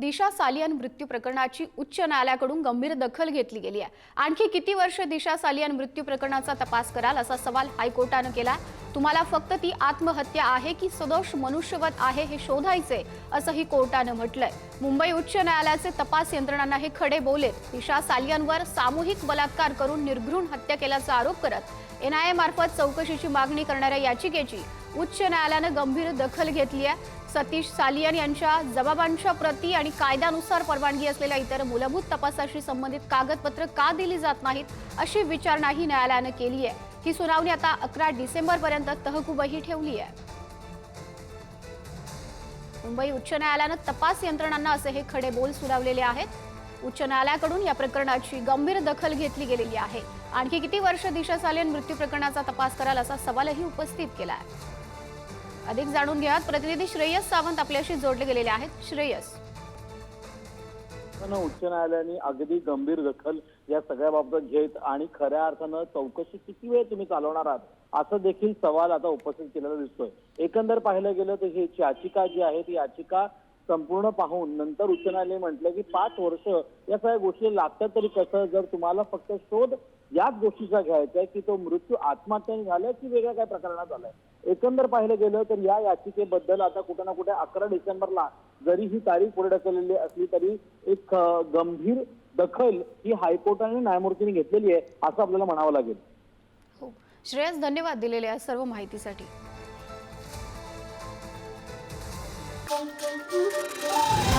दिशा सालियन मृत्यू प्रकरणाची उच्च न्यायालयाकडून गंभीर दखल घेतली गेली आहे. आणखी किती वर्ष दिशा सालियन मृत्यू प्रकरणाचा तपास कराल असा सवाल हायकोर्टानं केला तुम्हाला फक्त ती आत्महत्या आहे की सदोष मनुष्यवत आहे हे शोधायचे असंही कोर्टानं म्हटलंय. मुंबई उच्च न्यायालयाचे तपास यंत्रणांना हे खडे बोलेत दिशा सालियनवर सामूहिक बलात्कार करून निर्घृण हत्या केल्याचा आरोप करत एनआयए मार्फत चौकशीची मागणी करणाऱ्या याचिकेची उच्च न्यायालयानं गंभीर दखल घेतली आहे. सतीश सालियन यांच्या जबाबांच्या प्रती आणि कायद्यानुसार परवानगी असलेल्या इतर मूलभूत तपासाशी संबंधित कागदपत्र का दिली जात नाहीत अशी विचारणाही न्यायालयानं केली आहे. ही सुनावणी आता अकरा डिसेंबर पर्यंत तहकूबही ठेवली आहे. मुंबई उच्च न्यायालयानं तपास यंत्रणांना असे हे खडे बोल सुनावलेले आहेत. उच्च न्यायालयाकडून या प्रकरणाची गंभीर दखल घेतली गेलेली आहे. आणखी किती वर्ष दिशा सालियन मृत्यू प्रकरणाचा तपास कराल असा सवालही उपस्थित केला आहे. अधिक जाणून घ्या प्रतिनिधी श्रेयस सावंत आपल्याशी जोडले गेलेले आहेत. श्रेयस. उच्च न्यायालयाने अगदी गंभीर दखल या सगळ्या बाबत घेत आणि खऱ्या अर्थानं चौकशी किती वेळ तुम्ही चालवणार आहात? असं देखील सवाल आता उपस्थित केलेला दिसतोय. एकंदर पाहिलं गेलं तर ही याचिका जी आहे ती याचिका संपूर्ण पाहून नंतर उच्च न्यायालय म्हटलं की पाच वर्ष या सगळ्या गोष्टी लागतात तरी कसं? जर तुम्हाला फक्त शोध याच गोष्टीचा घ्यायचा आहे की तो मृत्यू आत्महत्याने झालाय की वेगळ्या काय प्रकरणात झालाय? एकंदर पाहिलं गेलं तर या याचिकेबद्दल आता कुठे ना कुठे अकरा डिसेंबरला जरी ही तारीख पुढे ढकललेली असली तरी एक गंभीर दखल ही हायकोर्टाने न्यायमूर्तीने घेतलेली आहे असं आपल्याला म्हणावं लागेल. हो. श्रेयस धन्यवाद दिलेल्या सर्व माहितीसाठी. Oh, oh, oh, oh, oh.